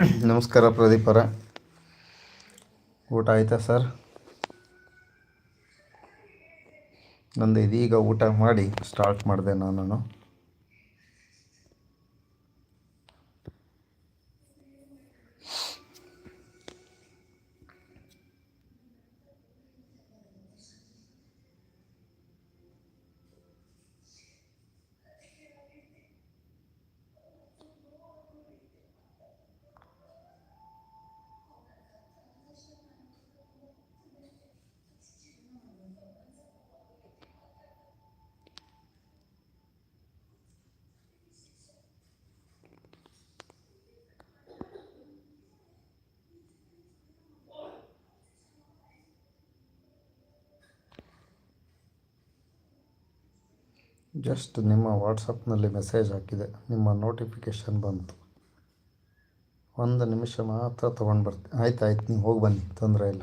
ನಮಸ್ಕಾರ ಪ್ರದೀಪ್ ಅವರೇ. ಊಟ ಆಯ್ತಾ ಸರ್? ನಂದು ಇದೀಗ ಊಟ ಮಾಡಿ ಸ್ಟಾರ್ಟ್ ಮಾಡಿದೆ ನಾನು ಜಸ್ಟ್ ನಿಮ್ಮ ವಾಟ್ಸಪ್ನಲ್ಲಿ ಮೆಸೇಜ್ ಹಾಕಿದೆ. ನಿಮ್ಮ ನೋಟಿಫಿಕೇಷನ್ ಬಂತು. ಒಂದು ನಿಮಿಷ ಮಾತ್ರ ತೊಗೊಂಡು ಬರ್ತೀನಿ ಆಯ್ತು ಆಯ್ತು ನೀವು ಹೋಗಿ ಬನ್ನಿ. ತೊಂದರೆ ಇಲ್ಲ.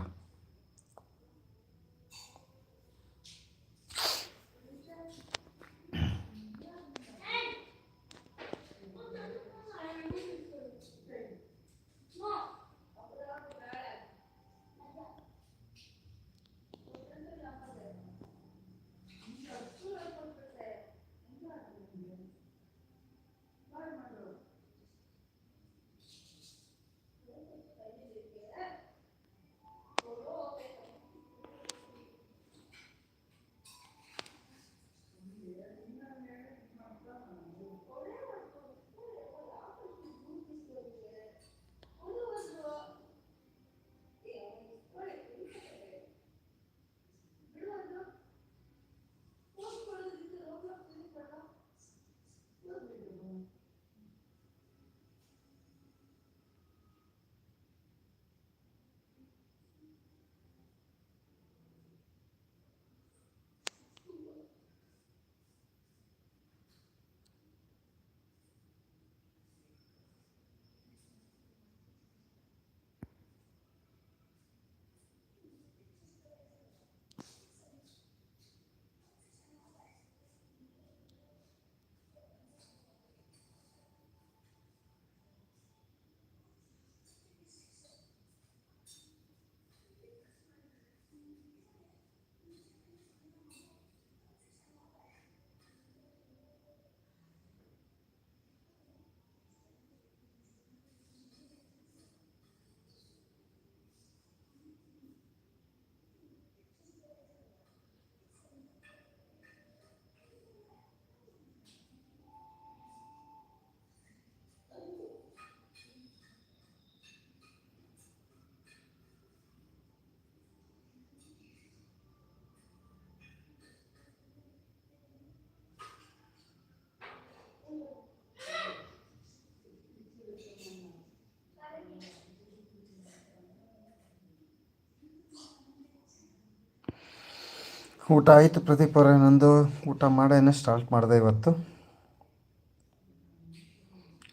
ಊಟ ಆಯಿತು ಪ್ರದೀಪ್ ನಂದು ಊಟ ಮಾಡೇನೆ ಸ್ಟಾರ್ಟ್ ಮಾಡಿದೆ ಇವತ್ತು.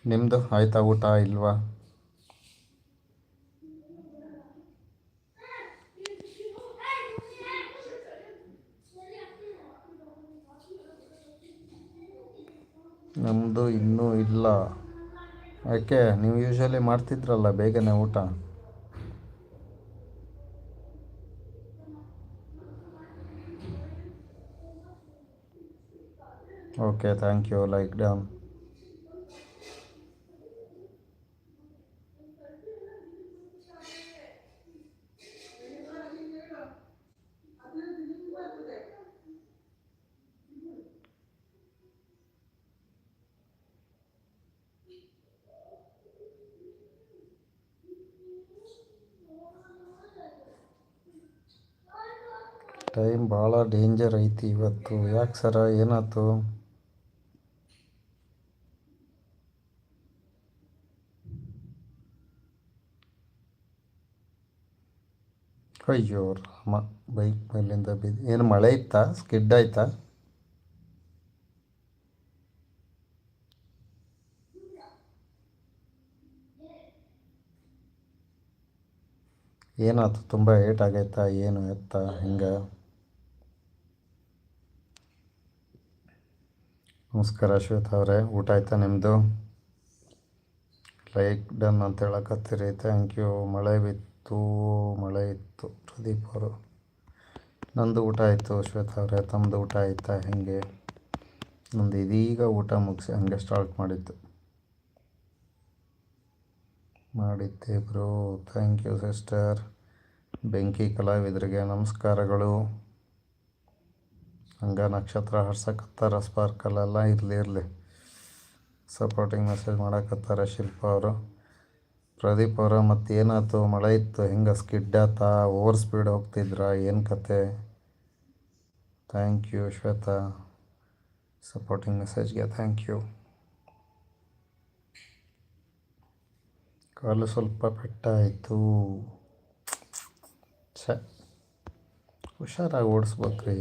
ನಿಮ್ಮದು ಆಯ್ತಾ ಊಟ ಇಲ್ವಾ? ನಮ್ಮದು ಇನ್ನೂ ಇಲ್ಲ. ಯಾಕೆ, ನೀವು ಯೂಶ್ವಲಿ ಮಾಡ್ತಿದ್ರಲ್ಲ ಬೇಗನೆ ಊಟ? Okay thank you like down time ಭಾಳ ಡೇಂಜರ್ ಐತಿ ಇವತ್ತು. ಯಾಕೆ ಸರ? ಏನಾಯ್ತು? ಅಯ್ಯೋ, ರಾಮ, ಬೈಕ್ ಮೇಲಿಂದ ಬಿದ್ದು ಏನು ಮಳೆ ಇತ್ತಾ? ಸ್ಕಿಡ್ ಆಯ್ತಾ? ಏನಾಯ್ತು? ತುಂಬ ಏಟ್ ಆಗೈತಾ? ಏನು ಎತ್ತ? ಹಿಂಗೆ? ನಮಸ್ಕಾರ ಶ್ವೇತ ಅವರೇ. ಊಟ ಆಯ್ತಾ ನಿಮ್ಮದು ಲೈಕ್ ಡನ್ ಅಂತ ಹೇಳಕತ್ತೀರಿ ಥ್ಯಾಂಕ್ ಯು. ಮಳೆ ಬಿತ್ತು. ಮಳೆ ಇತ್ತು. ಪ್ರದೀಪ್ ಅವರು, ನಂದು ಊಟ ಆಯಿತು ಶ್ವೇತಾ ಅವರೇ ತಮ್ಮದು ಊಟ ಆಯಿತಾ ಹೇಗೆ? ನಂದು ಇದೀಗ ಊಟ ಮುಗಿಸಿ ಹಂಗೆ ಸ್ಟಾರ್ಟ್ ಮಾಡಿದ್ದು. ಮಾಡಿದ್ದೆ ಬ್ರೋ. Thank you sister. ಬೆಂಕಿ ಕಲಾವಿದರಿಗೆ ನಮಸ್ಕಾರಗಳು. ಹಂಗೆ ನಕ್ಷತ್ರ ಹರ್ಸಕತ್ತಾರ ಸ್ಪಾರ್ಕಲೆಲ್ಲ ಇರಲಿ ಇರಲಿ. ಸಪೋರ್ಟಿಂಗ್ ಮೆಸೇಜ್ ಮಾಡಕತ್ತಾರ ಶಿಲ್ಪ ಅವರು. ಪ್ರದೀಪ್ ಅವರ, ಮತ್ತೆ ಏನಾಯ್ತು? ಮಳೆ ಇತ್ತು, ಹೆಂಗೆ ಸ್ಕಿಡ್ ಆತಾ? ಓವರ್ ಸ್ಪೀಡ್ ಹೋಗ್ತಿದ್ರ? ಏನು ಕತೆ? ಥ್ಯಾಂಕ್ ಯು ಶ್ವೇತಾ, ಸಪೋರ್ಟಿಂಗ್ ಮೆಸೇಜ್ಗೆ ಥ್ಯಾಂಕ್ ಯು. ಕಾಲು ಸ್ವಲ್ಪ ಪೆಟ್ಟಾಯಿತು ಛ, ಹುಷಾರಾಗಿ ಓಡಿಸ್ಬೇಕ್ರಿ.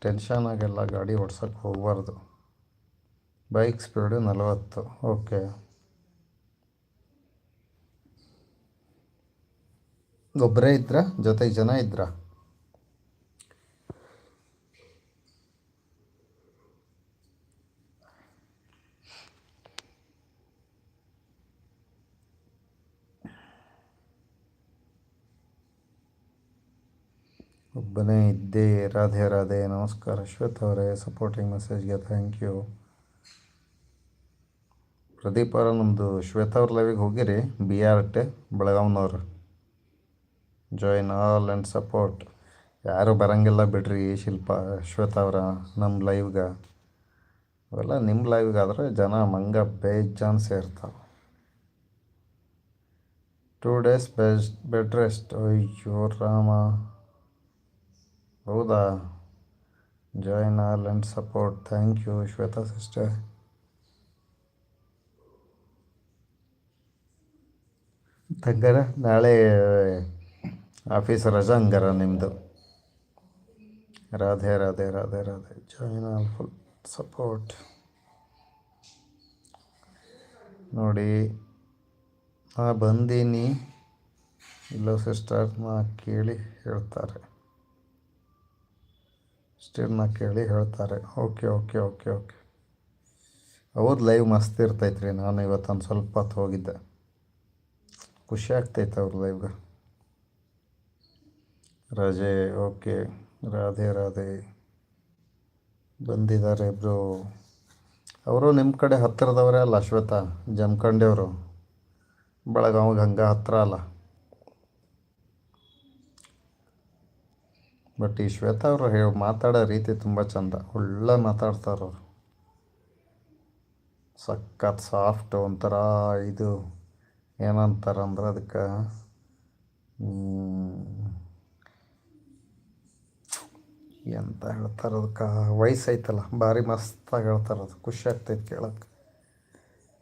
ಟೆನ್ಷನ್ ಆಗೆಲ್ಲ ಗಾಡಿ ಓಡ್ಸೋಕ್ಕೆ ಹೋಗಬಾರ್ದು. ಬೈಕ್ ಸ್ಪೀಡು ನಲವತ್ತು, ಓಕೆ. ಒಬ್ಬರೇ ಇದ್ರ, ಜೊತೆಗೆ ಜನ ಇದ್ರ? ಒಬ್ಬನೇ ಇದ್ದೇ, ರಾಧೆ ರಾಧೆ, ನಮಸ್ಕಾರ. ಅಶ್ವಥ್ ಅವರೇ ಸಪೋರ್ಟಿಂಗ್ ಮೆಸೇಜ್ಗೆ ಥ್ಯಾಂಕ್ ಯು ಪ್ರದೀಪ್ ಅವರ ನಮ್ಮದು ಶ್ವೇತಾ ಅವ್ರ ಲೈವಿಗೆ ಹೋಗಿರಿ ಬಿ ಆರ್ ಟೆ ಬೆಳಗಾವ್ನವ್ರು. ಜಾಯಿನ್ ಆಲ್ ಆ್ಯಂಡ್ ಸಪೋರ್ಟ್ ಯಾರು ಬರಂಗಿಲ್ಲ ಬಿಡ್ರಿ ಶಿಲ್ಪ ಶ್ವೇತಾ ಅವರ ನಮ್ಮ ಲೈವ್ಗೆ ಅವೆಲ್ಲ ನಿಮ್ಮ ಲೈವ್ಗಾದ್ರೆ ಜನ ಮಂಗ ಬೇಜಾನ್ ಸೇರ್ತಾವೆ. Two days best bed rest ಅಯ್ಯೋ ರಾಮ. ಹೌದಾ? Join all and support thank you Shweta sister ತಗ್ಗರ, ನಾಳೆ ಆಫೀಸ್ ರಜಾ ನಿಮ್ಮದು Radhe Radhe Radhe Radhe. Join all full support ನೋಡಿ, ನಾ ಬಂದೀನಿ. ಇಲ್ಲೋ ಸಿಸ್ಟರ್ ನಾ ಕೇಳಿ ಹೇಳ್ತಾರೆ. ಸ್ಟಿಲ್ನ ಕೇಳಿ ಹೇಳ್ತಾರೆ. ಓಕೆ ಓಕೆ ಓಕೆ ಓಕೆ ಅವ್ರದ್ದು ಲೈವ್ ಮಸ್ತ್ ಇರ್ತೈತೆ ರೀ ನಾನು ಇವತ್ತೊಂದು ಸ್ವಲ್ಪ ಹೊತ್ತು ಹೋಗಿದ್ದೆ. ಖುಷಿ ಆಗ್ತೈತೆ ಅವ್ರ ಲೈವ್ಗೆ ರಜೆ, ಓಕೆ. ರಾಧೆ ರಾಧೆ. ಬಂದಿದ್ದಾರೆ ಇಬ್ಬರು ಅವರು ನಿಮ್ಮ ಕಡೆ ಹತ್ತಿರದವರೇ ಅಲ್ಲ ಶ್ವೇತಾ ಜಮಖಂಡಿಯವರು. ಬೆಳಗಾವಿಗೆ ಹಂಗೆ ಹತ್ತಿರ ಅಲ್ಲ. ಬಟ್ ಈ ಶ್ವೇತಾ ಅವರು ಹೇಳಿ ಮಾತಾಡೋ ರೀತಿ ತುಂಬ ಚಂದ. ಒಳ್ಳೆ ಮಾತಾಡ್ತಾರೆ ಅವರು. ಸಖತ್ ಸಾಫ್ಟ್ ಒಂಥರ ಇದು. ಏನಂತಾರಂದ್ರೆ ಅದಕ್ಕೆ ಎಂತ ಹೇಳ್ತಾರೆ ಅದಕ್ಕೆ ವಯಸ್ಸೈತಲ್ಲ ಭಾರಿ ಮಸ್ತಾಗಿ ಹೇಳ್ತಾರೆ ಅದು. ಖುಷಿ ಆಗ್ತೈತೆ ಕೇಳಕ್ಕೆ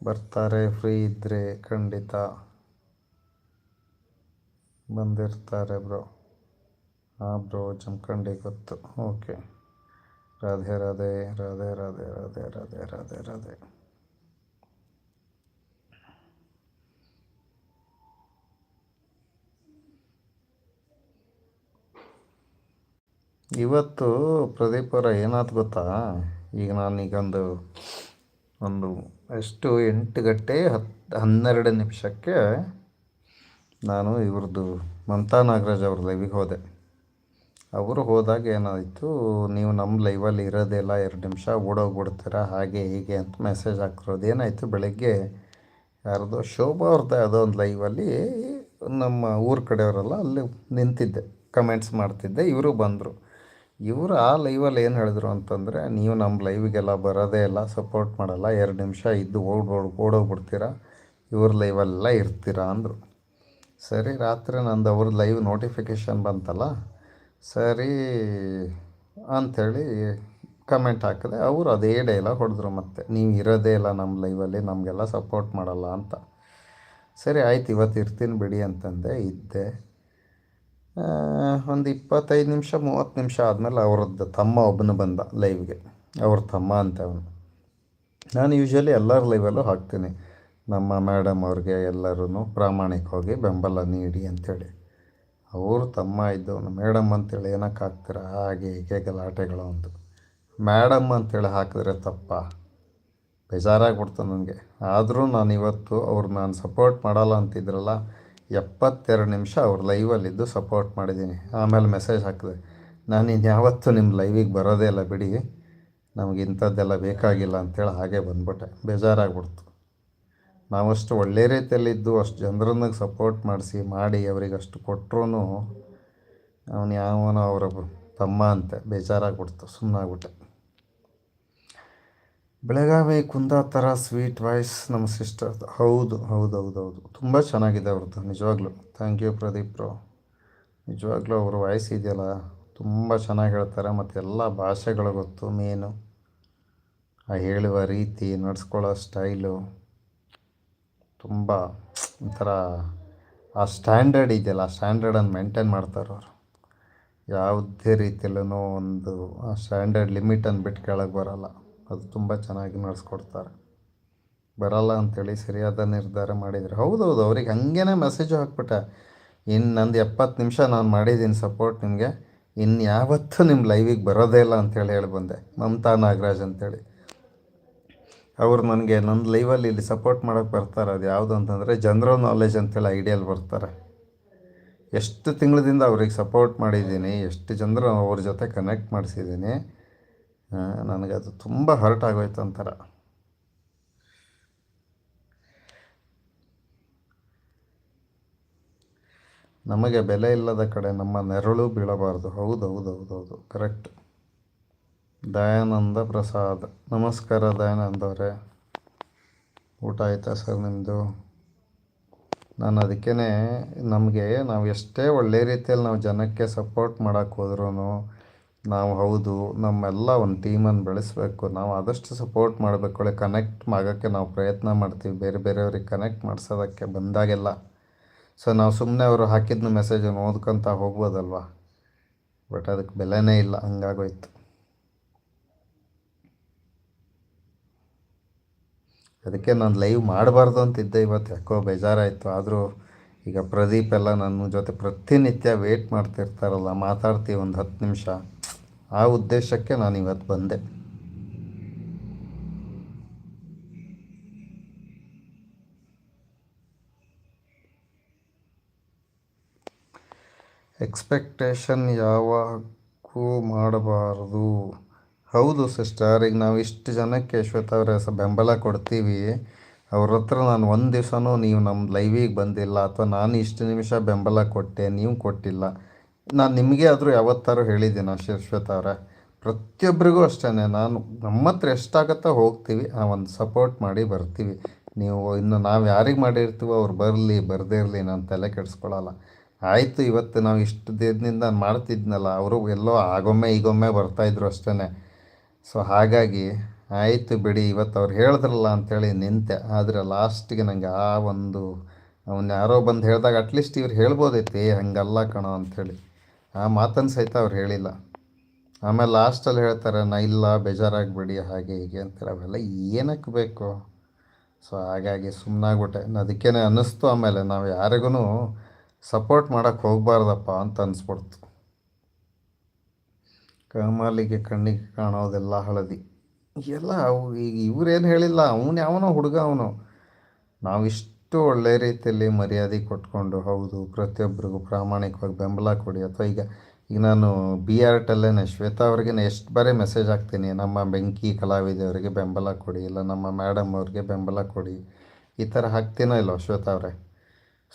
ಬರ್ತಾರೆ ಫ್ರೀ ಇದ್ದರೆ ಖಂಡಿತ. ಬಂದಿರ್ತಾರೆ ಬ್ರೋ ಹಾಂ ಬ್ರೋ ಜಮ್ಕಂಡಿ ಗೊತ್ತು. ಓಕೆ ರಾಧೆ ರಾಧೆ ರಾಧೆ ರಾಧೆ ರಾಧೆ ರಾಧೆ ರಾಧೆ ರಾಧೆ. ಇವತ್ತು ಪ್ರದೀಪ್ ಅವರ ಏನಾಯ್ತು ಗೊತ್ತಾ? ಈಗ ನಾನೀಗೊಂದು ಒಂದು ಎಷ್ಟು ಎಂಟು ಗಂಟೆ ಹತ್ತು ಹನ್ನೆರಡು ನಿಮಿಷಕ್ಕೆ ನಾನು ಇವ್ರದ್ದು ಮಮತಾ ನಾಗರಾಜ್ ಅವ್ರ ಲೈವಿಗೆ ಹೋದೆ. ಅವರು ಹೋದಾಗ ಏನಾಯಿತು, ನೀವು ನಮ್ಮ ಲೈವಲ್ಲಿ ಇರೋದೇ ಇಲ್ಲ, ಎರಡು ನಿಮಿಷ ಓಡೋಗ್ಬಿಡ್ತೀರಾ, ಹಾಗೆ ಹೀಗೆ ಅಂತ ಮೆಸೇಜ್ ಹಾಕ್ತಿರೋದು. ಏನಾಯಿತು, ಬೆಳಗ್ಗೆ ಯಾರ್ದೋ ಶೋಭಾ ಅವ್ರದ್ದು ಯಾವುದೋ ಒಂದು ಲೈವಲ್ಲಿ ನಮ್ಮ ಊರ ಕಡೆಯವರೆಲ್ಲ ಅಲ್ಲಿ ನಿಂತಿದ್ದೆ ಕಮೆಂಟ್ಸ್ ಮಾಡ್ತಿದ್ದೆ, ಇವರು ಬಂದರು. ಇವರು ಆ ಲೈವಲ್ಲಿ ಏನು ಹೇಳಿದ್ರು ಅಂತಂದರೆ, ನೀವು ನಮ್ಮ ಲೈವಿಗೆಲ್ಲ ಬರೋದೇ ಇಲ್ಲ ಸಪೋರ್ಟ್ ಮಾಡಲ್ಲ, ಎರಡು ನಿಮಿಷ ಇದ್ದು ಓಡ್ ಓಡ್ ಓಡೋಗ್ಬಿಡ್ತೀರಾ? ಇವ್ರ ಲೈವಲ್ಲೆಲ್ಲ ಇರ್ತೀರಾ? ಅಂದರು. ಸರಿ, ರಾತ್ರಿ ನಂದು ಅವ್ರ ಲೈವ್ ನೋಟಿಫಿಕೇಷನ್ ಬಂತಲ್ಲ, ಸರಿ ಅಂಥೇಳಿ ಕಮೆಂಟ್ ಹಾಕಿದೆ. ಅವರು ಅದೇ ಡೈಲಾಗ್ ಹೊಡೆದ್ರು ಮತ್ತೆ, ನೀವು ಇರೋದೇ ಇಲ್ಲ ನಮ್ಮ ಲೈವಲ್ಲಿ ನಮಗೆಲ್ಲ ಸಪೋರ್ಟ್ ಮಾಡಲ್ಲ ಅಂತ. ಸರಿ, ಆಯ್ತು, ಇವತ್ತು ಇರ್ತೀನಿ ಬಿಡಿ ಅಂತಂದೆ. ಇದ್ದೆ. ಒಂದು ಇಪ್ಪತ್ತೈದು ನಿಮಿಷ, ಮೂವತ್ತು ನಿಮಿಷ ಆದಮೇಲೆ ಅವ್ರದ್ದು ತಮ್ಮ ಒಬ್ಬನು ಬಂದ ಲೈವ್ಗೆ ಅವ್ರ ತಮ್ಮ ಅಂತ ಅವನು. ನಾನು ಯೂಶ್ವಲಿ ಎಲ್ಲರ ಲೈವಲ್ಲೂ ಹಾಕ್ತೀನಿ. ನಮ್ಮ ಮೇಡಮ್ ಅವ್ರಿಗೆ ಎಲ್ಲರೂ ಪ್ರಾಮಾಣಿಕವಾಗಿ ಬೆಂಬಲ ನೀಡಿ ಅಂಥೇಳಿ ಅವರು ತಮ್ಮ ಇದ್ದವನು, ಮೇಡಮ್ ಅಂತೇಳಿ ಏನಕ್ಕೆ ಹಾಕ್ತೀರ? ಹಾಗೆ ಹೀಗೆ ಗಲಾಟೆಗಳು ಅಂತ ಮೇಡಮ್ ಅಂತೇಳಿ ಹಾಕಿದ್ರೆ ತಪ್ಪ. ಬೇಜಾರಾಗ್ಬಿಡ್ತು ನನಗೆ. ಆದರೂ ನಾನು ಇವತ್ತು ಅವ್ರು ನಾನು ಸಪೋರ್ಟ್ ಮಾಡಲ್ಲ ಅಂತಿದ್ರಲ್ಲ ಎಪ್ಪತ್ತೆರಡು ನಿಮಿಷ ಅವ್ರು ಲೈವಲ್ಲಿದ್ದು ಸಪೋರ್ಟ್ ಮಾಡಿದ್ದೀನಿ. ಆಮೇಲೆ ಮೆಸೇಜ್ ಹಾಕಿದೆ. ನಾನು ಇನ್ಯಾವತ್ತೂ ನಿಮ್ಮ ಲೈವಿಗೆ ಬರೋದೇ ಇಲ್ಲ ಬಿಡಿ. ನಮಗೆ ಇಂಥದ್ದೆಲ್ಲ ಬೇಕಾಗಿಲ್ಲ ಅಂತೇಳಿ ಹಾಗೆ ಬಂದ್ಬಿಟ್ಟೆ. ಬೇಜಾರಾಗ್ಬಿಡ್ತು. ನಾವಷ್ಟು ಒಳ್ಳೆ ರೀತಿಯಲ್ಲಿದ್ದು ಅಷ್ಟು ಜನರನ್ನ ಸಪೋರ್ಟ್ ಮಾಡಿಸಿ, ಮಾಡಿ ಅವರಿಗೆ ಅಷ್ಟು ಕೊಟ್ಟರು ಅವನು ಯಾವನೋ ಅವರ ತಮ್ಮ ಅಂತೆ. ಬೇಜಾರಾಗ್ಬಿಡ್ತು. ಸುಮ್ಮನಾಗ್ಬಿಟ್ಟೆ ಬೆಳಗಾವಿ ಕುಂದಾತರ ಸ್ವೀಟ್ ವಾಯ್ಸ್ ನಮ್ಮ ಸಿಸ್ಟರ್ ಹೌದು ಹೌದು ಹೌದು ಹೌದು. ತುಂಬ ಚೆನ್ನಾಗಿದೆ ಅವ್ರದ್ದು, ನಿಜವಾಗ್ಲೂ. ಥ್ಯಾಂಕ್ ಯು ಪ್ರದೀಪ್ ರೋ ನಿಜವಾಗ್ಲೂ ಅವ್ರ ವಾಯ್ಸ್ ಇದೆಯಲ್ಲ, ತುಂಬ ಚೆನ್ನಾಗಿ ಹೇಳ್ತಾರೆ ಮತ್ತು ಎಲ್ಲ ಭಾಷೆಗಳು ಗೊತ್ತು ಮೇನು ಆ ಹೇಳುವ ರೀತಿ, ನಡ್ಸ್ಕೊಳ್ಳೋ ಸ್ಟೈಲು ತುಂಬ ಒಂಥರ, ಆ ಸ್ಟ್ಯಾಂಡರ್ಡ್ ಇದೆಯಲ್ಲ, ಆ ಸ್ಟ್ಯಾಂಡರ್ಡನ್ನು ಮೇಂಟೈನ್ ಮಾಡ್ತಾರೆ ಅವರು. ಯಾವುದೇ ರೀತಿಯಲ್ಲೂ ಒಂದು, ಆ ಸ್ಟ್ಯಾಂಡರ್ಡ್ ಲಿಮಿಟನ್ನು ಬಿಟ್ಟು ಕೇಳೋಕ್ಕೆ ಬರೋಲ್ಲ. ಅದು ತುಂಬ ಚೆನ್ನಾಗಿ ನಡೆಸ್ಕೊಡ್ತಾರೆ. ಬರಲ್ಲ ಅಂಥೇಳಿ ಸರಿಯಾದ ನಿರ್ಧಾರ ಮಾಡಿದರೆ. ಹೌದೌದು, ಅವ್ರಿಗೆ ಹಾಗೇನೆ ಮೆಸೇಜು ಹಾಕ್ಬಿಟ್ಟೆ. ಇನ್ನು ನಂದು ಎಪ್ಪತ್ತು ನಿಮಿಷ ನಾನು ಮಾಡಿದ್ದೀನಿ ಸಪೋರ್ಟ್ ನಿಮಗೆ. ಇನ್ನು ಯಾವತ್ತೂ ನಿಮ್ಮ ಲೈವಿಗೆ ಬರೋದೇ ಇಲ್ಲ ಅಂತೇಳಿ ಹೇಳಿ ಬಂದೆ. ಮಮತಾ ನಾಗರಾಜ್ ಅಂತೇಳಿ. ಅವ್ರು ನನಗೆ ನನ್ನ ಲೈವಲ್ಲಿ ಇಲ್ಲಿ ಸಪೋರ್ಟ್ ಮಾಡೋಕ್ಕೆ ಬರ್ತಾರೆ. ಅದು ಯಾವುದು ಅಂತಂದರೆ ಜನರಲ್ ನಾಲೆಜ್ ಅಂತೇಳಿ ಐಡಿಯಲ್ಲಿ ಬರ್ತಾರೆ. ಎಷ್ಟು ತಿಂಗಳದಿಂದ ಅವ್ರಿಗೆ ಸಪೋರ್ಟ್ ಮಾಡಿದ್ದೀನಿ ಎಷ್ಟು ಜನರು ಅವ್ರ ಜೊತೆ ಕನೆಕ್ಟ್ ಮಾಡಿಸಿದ್ದೀನಿ ನನಗದು ತುಂಬ ಹರ್ಟ್ ಆಗೋಯ್ತು ಒಂಥರ ನಮಗೆ ಬೆಲೆ ಇಲ್ಲದ ಕಡೆ ನಮ್ಮ ನೆರಳು ಬೀಳಬಾರ್ದು. ಹೌದು ಹೌದು ಹೌದು ಹೌದು. ಕರೆಕ್ಟ್ ದಯಾನಂದ ಪ್ರಸಾದ್. ನಮಸ್ಕಾರ ದಯಾನಂದ ಅವರೇ. ಊಟ ಆಯ್ತಾ ಸರ್ ನಿಮ್ಮದು ನಾನು ಅದಕ್ಕೇ ನಮಗೆ ನಾವು ಎಷ್ಟೇ ಒಳ್ಳೆ ರೀತಿಯಲ್ಲಿ ನಾವು ಜನಕ್ಕೆ ಸಪೋರ್ಟ್ ಮಾಡೋಕ್ಕೆ ಹೋದ್ರೂ ನಾವು ಹೌದು, ನಮ್ಮೆಲ್ಲ ಒಂದು ಟೀಮನ್ನು ಬೆಳೆಸಬೇಕು. ನಾವು ಆದಷ್ಟು ಸಪೋರ್ಟ್ ಮಾಡಬೇಕು. ಒಳ್ಳೆ ಕನೆಕ್ಟ್ ಆಗೋಕ್ಕೆ ನಾವು ಪ್ರಯತ್ನ ಮಾಡ್ತೀವಿ. ಬೇರೆ ಬೇರೆಯವ್ರಿಗೆ ಕನೆಕ್ಟ್ ಮಾಡಿಸೋದಕ್ಕೆ ಬಂದಾಗೆಲ್ಲ. ಸೊ ನಾವು ಸುಮ್ಮನೆ ಅವರು ಹಾಕಿದ್ನ ಮೆಸೇಜನ್ನು ಓದ್ಕೊತ ಹೋಗ್ಬೋದಲ್ವ? ಬಟ್ ಅದಕ್ಕೆ ಬೆಲೆನೇ ಇಲ್ಲ. ಹಂಗಾಗೋಯ್ತು. ಅದಕ್ಕೆ ನಾನು ಲೈವ್ ಮಾಡಬಾರ್ದು ಅಂತಿದ್ದೆ ಇವತ್ತು. ಯಾಕೋ ಬೇಜಾರಾಯಿತು. ಆದರೂ ಈಗ ಪ್ರದೀಪ್ ಎಲ್ಲ ನನ್ನ ಜೊತೆ ಪ್ರತಿನಿತ್ಯ ವೇಟ್ ಮಾಡ್ತಿರ್ತಾರಲ್ಲ, ಮಾತಾಡ್ತೀವಿ ಒಂದು ಹತ್ತು ನಿಮಿಷ. ಆ ಉದ್ದೇಶಕ್ಕೆ ನಾನು ಇವತ್ತು ಬಂದೆ. ಎಕ್ಸ್ಪೆಕ್ಟೇಷನ್ ಯಾವಾಗೂ ಮಾಡಬಾರದು. ಹೌದು ಸಿಸ್ಟರ್ ಈಗ ನಾವು ಇಷ್ಟು ಜನಕ್ಕೆ ಶ್ವೇತ ಅವರ ಬೆಂಬಲ ಕೊಡ್ತೀವಿ. ಅವ್ರ ಹತ್ರ ನಾನು ಒಂದು ದಿವಸನೂ ನೀವು ನಮ್ಮ ಲೈವಿಗೆ ಬಂದಿಲ್ಲ, ಅಥವಾ ನಾನು ಇಷ್ಟು ನಿಮಿಷ ಬೆಂಬಲ ಕೊಟ್ಟೆ, ನೀವು ಕೊಟ್ಟಿಲ್ಲ. ನಾನು ನಿಮಗೆ ಆದರೂ ಯಾವತ್ತಾರು ಹೇಳಿದ್ದೀನಿ ಶಶ್ವತ ಅವರ. ಪ್ರತಿಯೊಬ್ಬರಿಗೂ ಅಷ್ಟೇ ನಾನು ನಮ್ಮ ಹತ್ರ ಎಷ್ಟಾಗತ್ತೋ ಹೋಗ್ತೀವಿ ಆ ಒಂದು ಸಪೋರ್ಟ್ ಮಾಡಿ ಬರ್ತೀವಿ. ನೀವು ಇನ್ನು ನಾವು ಯಾರಿಗೆ ಮಾಡಿರ್ತೀವೋ ಅವ್ರು ಬರಲಿ, ಬರದೇ ಇರಲಿ, ನಾನು ತಲೆ ಕೆಡಿಸ್ಕೊಳ್ಳಲ್ಲ ಆಯಿತು, ಇವತ್ತು ನಾವು ಇಷ್ಟು ದಿನದಿಂದ ಮಾಡ್ತಿದ್ನಲ್ಲ, ಅವರು ಎಲ್ಲೋ ಆಗೊಮ್ಮೆ ಈಗೊಮ್ಮೆ ಬರ್ತಾಯಿದ್ರು ಅಷ್ಟೇ ಸೊ ಹಾಗಾಗಿ ಆಯಿತು ಬಿಡಿ, ಇವತ್ತು ಅವ್ರು ಹೇಳಿದ್ರಲ್ಲ ಅಂಥೇಳಿ ನಿಂತೆ. ಆದರೆ ಲಾಸ್ಟಿಗೆ ನನಗೆ ಆ ಒಂದು, ಅವನು ಯಾರೋ ಬಂದು ಹೇಳಿದಾಗ ಅಟ್ಲೀಸ್ಟ್ ಇವ್ರು ಹೇಳ್ಬೋದೈತಿ ಹಂಗಲ್ಲ ಕಣೋ ಅಂಥೇಳಿ ಆ ಮಾತನ್ನು ಸಹಿತ ಅವ್ರು ಹೇಳಿಲ್ಲ. ಆಮೇಲೆ ಲಾಸ್ಟಲ್ಲಿ ಹೇಳ್ತಾರೆ, ನಾ ಇಲ್ಲ, ಬೇಜಾರಾಗಬೇಡಿ, ಹಾಗೆ, ಹೀಗೆ ಅಂತಾರೆ. ಅವೆಲ್ಲ ಏನಕ್ಕೆ ಬೇಕು? ಸೊ ಹಾಗಾಗಿ ಸುಮ್ಮನಾಗ್ಬಿಟ್ಟೆ ಅದಕ್ಕೇ ಅನ್ನಿಸ್ತು ಆಮೇಲೆ, ನಾವು ಯಾರಿಗೂ ಸಪೋರ್ಟ್ ಮಾಡೋಕ್ಕೆ ಹೋಗಬಾರ್ದಪ್ಪ ಅಂತ ಅನಿಸ್ಬಿಡ್ತು. ಕಮಾಲಿಗೆ ಕಣ್ಣಿಗೆ ಕಾಣೋದೆಲ್ಲ ಹಳದಿ. ಎಲ್ಲ ಅವು ಈಗ ಇವ್ರೇನು ಹೇಳಿಲ್ಲ, ಅವನು ಯಾವನೋ ಹುಡುಗ ಅವನು. ನಾವಿಷ್ಟು ಒಳ್ಳೆ ರೀತಿಯಲ್ಲಿ ಮರ್ಯಾದೆ ಕೊಟ್ಕೊಂಡು, ಹೌದು, ಪ್ರತಿಯೊಬ್ಬರಿಗೂ ಪ್ರಾಮಾಣಿಕವಾಗಿ ಬೆಂಬಲ ಕೊಡಿ. ಅಥವಾ ಈಗ ಈಗ ನಾನು ಬಿ ಆರ್ ಟಲ್ಲೇನೆ ಶ್ವೇತಾ ಅವ್ರಿಗೆ ಎಷ್ಟು ಬಾರಿ ಮೆಸೇಜ್ ಹಾಕ್ತೀನಿ, ನಮ್ಮ ಬೆಂಕಿ ಕಲಾವಿದೆಯವರಿಗೆ ಬೆಂಬಲ ಕೊಡಿ, ಇಲ್ಲ ನಮ್ಮ ಮೇಡಮ್ ಅವ್ರಿಗೆ ಬೆಂಬಲ ಕೊಡಿ, ಈ ಥರ ಹಾಕ್ತೀನೋ ಇಲ್ಲ ಶ್ವೇತಾ ಅವರೇ?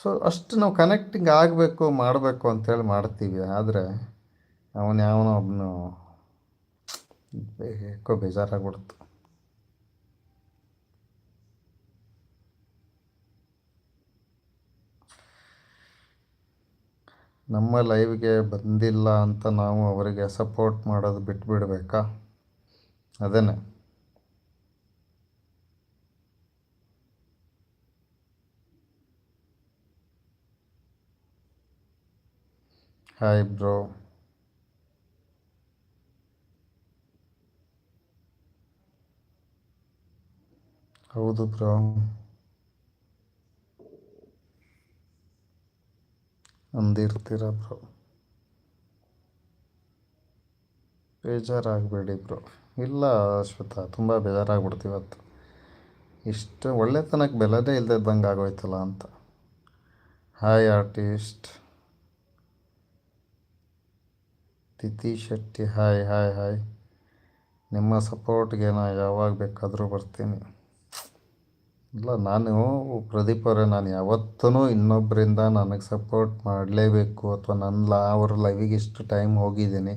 ಸೊ ಅಷ್ಟು ನಾವು ಕನೆಕ್ಟಿಂಗ್ ಆಗಬೇಕು, ಮಾಡಬೇಕು ಅಂತೇಳಿ ಮಾಡ್ತೀವಿ, ಆದರೆ ಅವನು ಯಾವನೋ ಒಬ್ಬನು ಬೇಕೋ ಬೇಜಾರಾಗ್ಬಿಡ್ತು. ನಮ್ಮ ಲೈವ್ಗೆ ಬಂದಿಲ್ಲ ಅಂತ ನಾವು ಅವರಿಗೆ ಸಪೋರ್ಟ್ ಮಾಡೋದು ಬಿಟ್ಬಿಡ್ಬೇಕಾ? ಅದೇನೆ ಹಾಯ್ ಬ್ರೋ ಹೌದು ಬ್ರೋ ಅಂದಿರ್ತೀರ ಬ್ರೋ? ಬೇಜಾರಾಗಬೇಡಿ ಬ್ರೋ. ಇಲ್ಲ ಅಶ್ವಥ ತುಂಬ ಬೇಜಾರಾಗ್ಬಿಡ್ತು ಇವತ್ತು. ಇಷ್ಟು ಒಳ್ಳೆತನಕ್ಕೆ ಬೆಲೆನೇ ಇಲ್ಲದಿದ್ದಂಗೆ ಆಗೋಯ್ತಲ್ಲ ಅಂತ. ಹಾಯ್ ಆರ್ಟಿಸ್ಟ್ ತಿಥಿ ಶೆಟ್ಟಿ ಹಾಯ್ ಹಾಯ್ ಹಾಯ್ ನಿಮ್ಮ ಸಪೋರ್ಟ್ಗೆ ನಾ ಯಾವಾಗ ಬೇಕಾದರೂ ಬರ್ತೀನಿ. ಇಲ್ಲ, ನಾನು ಪ್ರದೀಪ್ ಅವರೇ, ನಾನು ಯಾವತ್ತೂ ಇನ್ನೊಬ್ಬರಿಂದ ನನಗೆ ಸಪೋರ್ಟ್ ಮಾಡಲೇಬೇಕು ಅಥವಾ ನನ್ನ ಲಾ, ಅವ್ರ ಲೈವಿಗೆ ಇಷ್ಟು ಟೈಮ್ ಹೋಗಿದ್ದೀನಿ.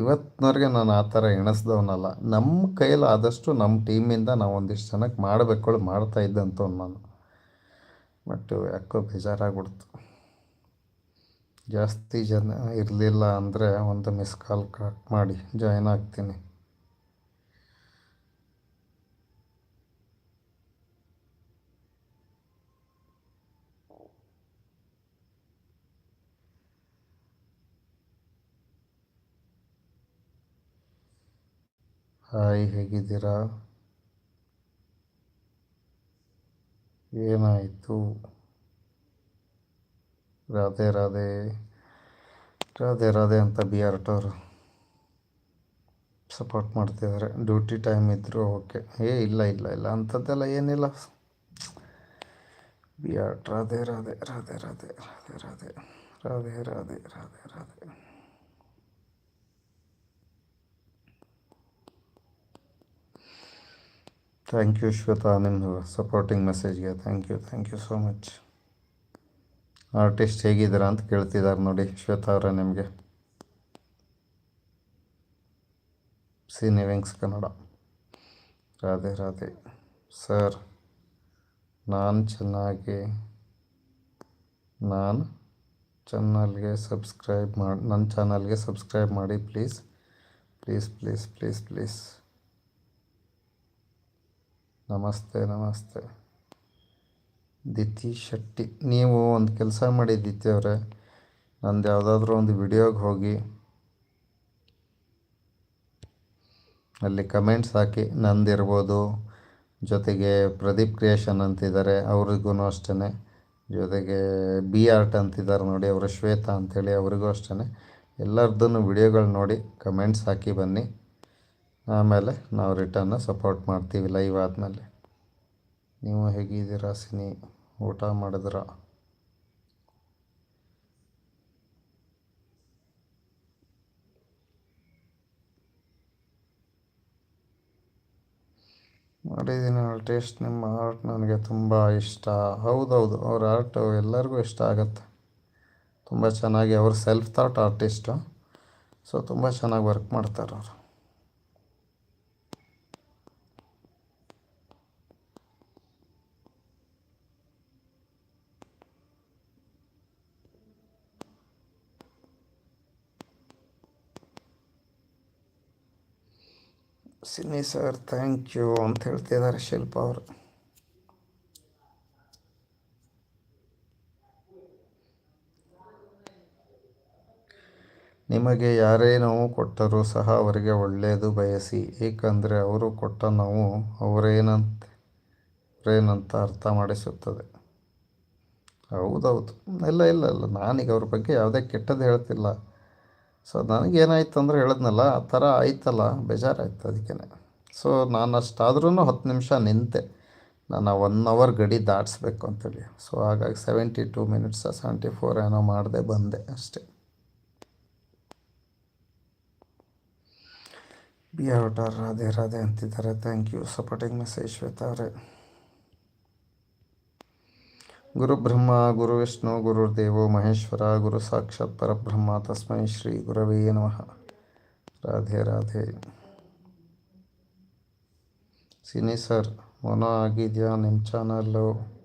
ಇವತ್ತಿನವರೆಗೆ ನಾನು ಆ ಥರ ಎಣಿಸ್ದವನಲ್ಲ. ನಮ್ಮ ಕೈಯಲ್ಲಿ ಆದಷ್ಟು ನಮ್ಮ ಟೀಮಿಂದ ನಾವು ಒಂದಿಷ್ಟು ಜನಕ್ಕೆ ಮಾಡಬೇಕು ಮಾಡ್ತಾ ಇದ್ದಂಥವ್ನು ನಾನು. ಬಟ್ ಯಾಕೋ ಬೇಜಾರಾಗ್ಬಿಡ್ತು. ಜಾಸ್ತಿ ಜನ ಇರಲಿಲ್ಲ ಅಂದರೆ ಒಂದು ಮಿಸ್ ಕಾಲ್ ಕಟ್ ಮಾಡಿ ಜಾಯ್ನ್ ಆಗ್ತೀನಿ. ಹಾಯ್ ಹೇಗಿದ್ದೀರಾ ಏನಾಯಿತು ರಾಧೆ ರಾಧೆ ರಾಧೆ ರಾಧೆ ಅಂತ ಬಿ ಆರ್ ಟೋರು ಸಪೋರ್ಟ್ ಮಾಡ್ತಿದ್ದಾರೆ ಡ್ಯೂಟಿ ಟೈಮ್ ಇದ್ದರೂ ಓಕೆ ಏ ಇಲ್ಲ ಇಲ್ಲ ಇಲ್ಲ ಅಂಥದ್ದೆಲ್ಲ ಏನಿಲ್ಲ B art Radhe Radhe Radhe Radhe Radhe Radhe Radhe Radhe Radhe Radhe thank you Shweta ನಿಮ್ಮ supporting ಮೆಸೇಜ್ಗೆ thank you thank you so much artist ಹೇಗಿದ್ದೀರಾ ಅಂತ ಕೇಳ್ತಿದ್ದಾರೆ ನೋಡಿ ಶ್ವೇತಾ ಅವರೇ ನಿಮಗೆ. ಸಿನಿವಿಂಗ್ಸ್ ಕನ್ನಡ ರಾಧೆ ರಾಧೆ. ಸರ್ ನಾನು ಚೆನ್ನಾಗಿ, ನಾನು ಚಾನಲ್ಗೆ ಸಬ್ಸ್ಕ್ರೈಬ್ ಮಾಡಿ ನನ್ನ ಚಾನಲ್ಗೆ ಸಬ್ಸ್ಕ್ರೈಬ್ ಮಾಡಿ please please please please please ನಮಸ್ತೆ ನಮಸ್ತೆ. ದಿತಿ ಶೆಟ್ಟಿ, ನೀವು ಒಂದು ಕೆಲಸ ಮಾಡಿ ದಿತಿ ಅವರೇ, ನಂದು ಯಾವುದಾದ್ರೂ ಒಂದು ವಿಡಿಯೋಗೆ ಹೋಗಿ, ಅಲ್ಲಿ ಕಮೆಂಟ್ಸ್ ಹಾಕಿ, ನಂದಿರ್ಬೋದು, ಜೊತೆಗೆ ಪ್ರದೀಪ್ ಕ್ರಿಯೇಷನ್ ಅಂತಿದ್ದಾರೆ ಅವ್ರಿಗೂ ಅಷ್ಟೇ ಜೊತೆಗೆ ಬಿ ಆರ್ಟ್ ಅಂತಿದ್ದಾರೆ ನೋಡಿ, ಅವರು ಶ್ವೇತಾ ಅಂಥೇಳಿ, ಅವರಿಗೂ ಅಷ್ಟೇ ಎಲ್ಲರದ್ದೂ ವಿಡಿಯೋಗಳು ನೋಡಿ, ಕಮೆಂಟ್ಸ್ ಹಾಕಿ ಬನ್ನಿ. ಆಮೇಲೆ ನಾವು ರಿಟರ್ನ ಸಪೋರ್ಟ್ ಮಾಡ್ತೀವಿ ಲೈವ್ ಆದಮೇಲೆ. ನೀವು ಹೇಗಿದ್ದೀರಾ ಸಿನಿ? ಊಟ ಮಾಡಿದ್ರ? ಮಾಡಿದ್ದೀನಿ ಆರ್ಟಿಸ್ಟ್ ನಿಮ್ಮ ಆರ್ಟ್ ನನಗೆ ತುಂಬ ಇಷ್ಟ. ಹೌದೌದು, ಅವ್ರ ಆರ್ಟ್ ಎಲ್ಲರಿಗೂ ಇಷ್ಟ ಆಗುತ್ತೆ. ತುಂಬ ಚೆನ್ನಾಗಿ ಅವ್ರ ಸೆಲ್ಫ್ ಥಾಟ್ ಆರ್ಟಿಸ್ಟು ಸೊ ತುಂಬ ಚೆನ್ನಾಗಿ ವರ್ಕ್ ಮಾಡ್ತಾರೆ ಅವರು. ಸಿನಿ ಸರ್, ಥ್ಯಾಂಕ್ ಯು ಅಂತ ಹೇಳ್ತಿದ್ದಾರೆ ಶಿಲ್ಪ ಅವರು. ನಿಮಗೆ ಯಾರೇ ನೋವು ಕೊಟ್ಟರೂ ಸಹ ಅವರಿಗೆ ಒಳ್ಳೆಯದು ಬಯಸಿ, ಏಕೆಂದರೆ ಅವರು ಕೊಟ್ಟ ನೋವು ಅವರೇನಂತ ಅವರೇನಂತ ಅರ್ಥ ಮಾಡಿಸುತ್ತದೆ. ಹೌದೌದು. ಇಲ್ಲ ಇಲ್ಲ ಇಲ್ಲ. ನಾನೀಗ ಅವ್ರ ಬಗ್ಗೆ ಯಾವುದೇ ಕೆಟ್ಟದ್ದು ಹೇಳ್ತಿಲ್ಲ. ಸೊ ನನಗೇನಾಯ್ತು ಅಂದರೆ ಹೇಳಿದ್ನಲ್ಲ, ಆ ಥರ ಆಯ್ತಲ್ಲ, ಬೇಜಾರಾಯ್ತು ಅದಕ್ಕೆ ಸೊ ನಾನು ಅಷ್ಟಾದ್ರೂ ಹತ್ತು ನಿಮಿಷ ನಿಂತೆ. ನಾನು ಒನ್ ಅವರ್ ಗಡಿ ದಾಟಿಸ್ಬೇಕು ಅಂತೇಳಿ. ಸೊ ಹಾಗಾಗಿ seventy two minutes seventy four ಏನೋ ಮಾಡಿದೆ ಬಂದೆ ಅಷ್ಟೇ. ಬಿ ಔಟರ್ ರಾಧೆ ರಾಧೆ ಅಂತಿದ್ದಾರೆ. Thank you supporting message Shweta ಅವರೇ. ಗುರು ಬ್ರಹ್ಮ ಗುರು ವಿಷ್ಣು ಗುರುದೇವೋ ಮಹೇಶ್ವರ, ಗುರು ಸಾಕ್ಷಾತ್ ಪರಬ್ರಹ್ಮ. ತಸ್ಮೈ ಶ್ರೀ ಗುರವೇ ನಮಃ. ರಾಧೆ ರಾಧೆ. ಸಿನಿ ಸರ್, ಮೊನೋ ಆಗಿದೆಯಾ? ನಿಮ್ಮ ಚಾನಲ್ಲು?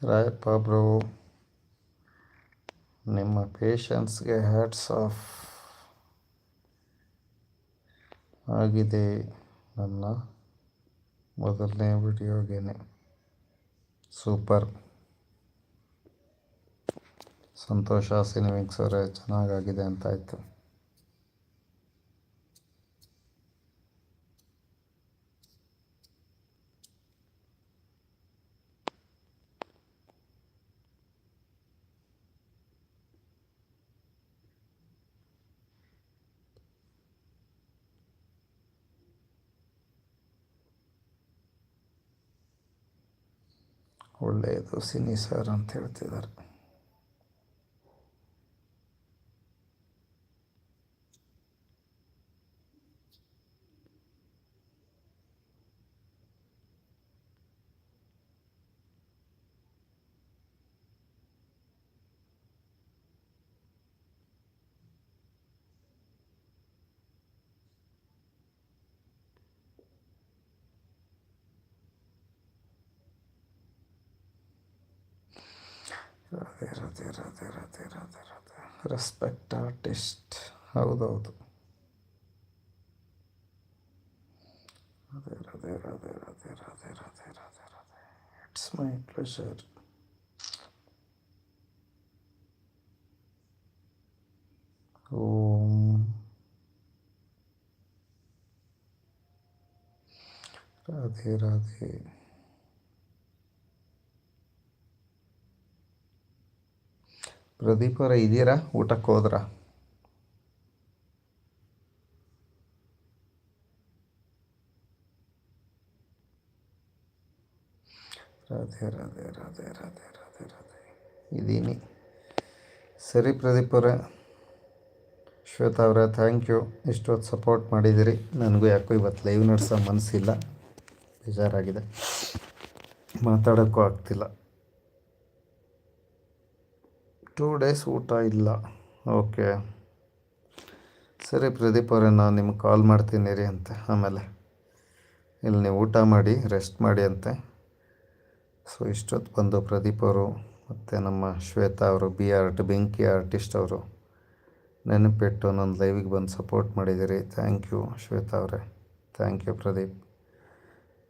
ರಾಯಪ್ಪ ಬ್ರೋ ನಿಮ್ಮ ಪೇಷನ್ಸ್ಗೆ ಹ್ಯಾಟ್ಸ್ ಆಫ್ ಆಗಿದೆ ನನ್ನ ಮೊದಲನೇ ವಿಡಿಯೋಗೇನೆ. ಸೂಪರ್ ಸಂತೋಷ, ಸಿನಿಮಿಕ್ಸ್ ಅವರೇ, ಚೆನ್ನಾಗಾಗಿದೆ ಅಂತ ಆಯಿತು ಒಳ್ಳೆಯದು ಸಿನಿ ಸರ್ ಅಂತ ಹೇಳ್ತಿದ್ದಾರೆ. ರಾಧೆ ರಾಧೆ ರಾಧೆ ರಾಧೆ ರಾಧೆ ರಾಧೆ ರೆಸ್ಪೆಕ್ಟ್ ಆರ್ಟಿಸ್ಟ್ ಹೌದೌದು Radhe Radhe Radhe Radhe Radhe Radhe Radhe Radhe it's my pleasure ಓಂ ರಾಧೆ ರಾಧೆ ಪ್ರದೀಪ್ ಅವರ ಇದ್ದೀರಾ ಊಟಕ್ಕೆ ಹೋದ್ರ? ರಾಧೆ ರಾಧೆ ರಾಧೆ ರಾಧೆ ರಾಧೆ ರಾಧೆ. ಇದ್ದೀನಿ ಸರಿ ಪ್ರದೀಪ್ ಅವರೇ. ಶ್ವೇತಾ ಅವರೇ ಥ್ಯಾಂಕ್ ಯು ಇಷ್ಟೊತ್ತು ಸಪೋರ್ಟ್ ಮಾಡಿದ್ದೀರಿ. ನನಗೂ ಯಾಕೋ ಇವತ್ತು ಲೈವ್ ನಡೆಸೋ ಮನಸ್ಸಿಲ್ಲ. ಬೇಜಾರಾಗಿದೆ. ಮಾತಾಡೋಕ್ಕೂ ಆಗ್ತಿಲ್ಲ. ಟೂ ಡೇಸ್ ಊಟ ಇಲ್ಲ. ಓಕೆ. ಸರಿ ಪ್ರದೀಪ್ ಅವರೇ, ನಾನು ನಿಮ್ಗೆ ಕಾಲ್ ಮಾಡ್ತೀನಿ ರೀ ಅಂತೆ. ಆಮೇಲೆ ಇಲ್ಲಿ ನೀವು ಊಟ ಮಾಡಿ ರೆಸ್ಟ್ ಮಾಡಿ ಅಂತೆ. ಸೊ ಇಷ್ಟೊತ್ತು ಬಂದು ಪ್ರದೀಪ್ ಅವರು ಮತ್ತು ನಮ್ಮ ಶ್ವೇತಾ ಅವರು, ಬಿ ಆರ್ಟ್ ಬೆಂಕಿ ಆರ್ಟಿಸ್ಟ್ ಅವರು ನೆನಪಿಟ್ಟು ನನ್ನ ಲೈವಿಗೆ ಬಂದು ಸಪೋರ್ಟ್ ಮಾಡಿದ್ದೀರಿ. ಥ್ಯಾಂಕ್ ಯು ಶ್ವೇತಾ ಅವರೇ. Thank you Pradeep.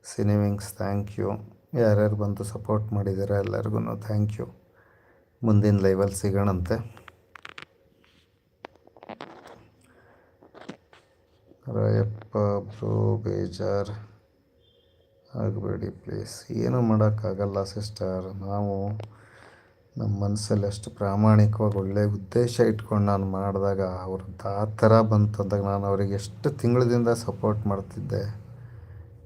Cine wings thank you ಯಾರ್ಯಾರು ಬಂದು ಸಪೋರ್ಟ್ ಮಾಡಿದ್ದೀರಾ ಎಲ್ಲರಿಗೂ ಥ್ಯಾಂಕ್ ಯು ಮುಂದಿನ ಲೈವಲ್ಲಿ ಸಿಗೋಣಂತೆ. ರಾಯಪ್ಪ ಬ್ರೋ, ಬೇಜಾರ್. ಆಗಬೇಡಿ ಪ್ಲೀಸ್ ಏನೂ ಮಾಡೋಕ್ಕಾಗಲ್ಲ ಸಿಸ್ಟರ್ ನಾವು ನಮ್ಮ ಮನಸ್ಸಲ್ಲಿ ಎಷ್ಟು ಪ್ರಾಮಾಣಿಕವಾಗಿ ಒಳ್ಳೆಯ ಉದ್ದೇಶ ಇಟ್ಕೊಂಡು ನಾನು ಮಾಡಿದಾಗ ಅವ್ರದ್ದು ಆ ಥರ ಬಂತು ಅಂದಾಗ ನಾನು ಅವರಿಗೆ ಎಷ್ಟು ತಿಂಗಳದಿಂದ ಸಪೋರ್ಟ್ ಮಾಡ್ತಿದ್ದೆ.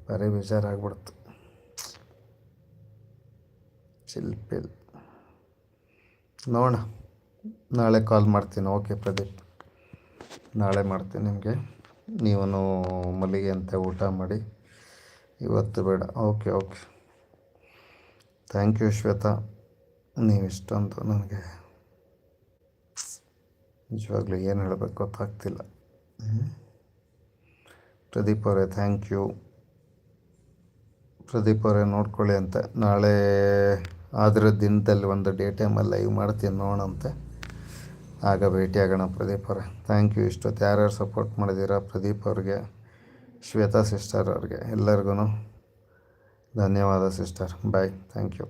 ಬರೀ ಬೇಜಾರಾಗ್ಬಿಡ್ತು. ಚಿಲ್ಪಿಲ್ ನೋಡೋಣ. ನಾಳೆ ಕಾಲ್ ಮಾಡ್ತೀನಿ. ಓಕೆ ಪ್ರದೀಪ್. ನಾಳೆ ಮಾಡ್ತೀನಿ ನಿಮಗೆ. ನೀವು ಮಲ್ಲಿಗೆ ಅಂತ ಊಟ ಮಾಡಿ. ಇವತ್ತು ಬೇಡ. Okay okay thank you Shweta. ನೀವು ಇಷ್ಟೊಂದು ನನಗೆ ನಿಜವಾಗ್ಲೂ ಏನು ಹೇಳಬೇಕು ಗೊತ್ತಾಗ್ತಿಲ್ಲ. ಪ್ರದೀಪ್ ಅವರೇ ಥ್ಯಾಂಕ್ ಯು ಪ್ರದೀಪ್ ಅವರೇ, ನೋಡ್ಕೊಳ್ಳಿ ಅಂತ. ನಾಳೆ ಆದ್ರ ದಿನದಲ್ಲಿ ಒಂದು ಡೇ ಟೈಮಲ್ಲಿ ಲೈವ್ ಮಾಡ್ತೀನಿ ನೋಡಂತೆ ಆಗ ಭೇಟಿಯಾಗೋಣ ಪ್ರದೀಪ್ ಅವರೇ. ಥ್ಯಾಂಕ್ ಯು ಇಷ್ಟೊತ್ತು. ಯಾರ್ಯಾರು ಸಪೋರ್ಟ್ ಮಾಡಿದ್ದೀರಾ ಪ್ರದೀಪ್ ಅವ್ರಿಗೆ, ಶ್ವೇತಾ ಸಿಸ್ಟರ್ ಅವ್ರಿಗೆ ಎಲ್ಲರಿಗೂ ಧನ್ಯವಾದ ಸಿಸ್ಟರ್ ಬಾಯ್ ಥ್ಯಾಂಕ್ ಯು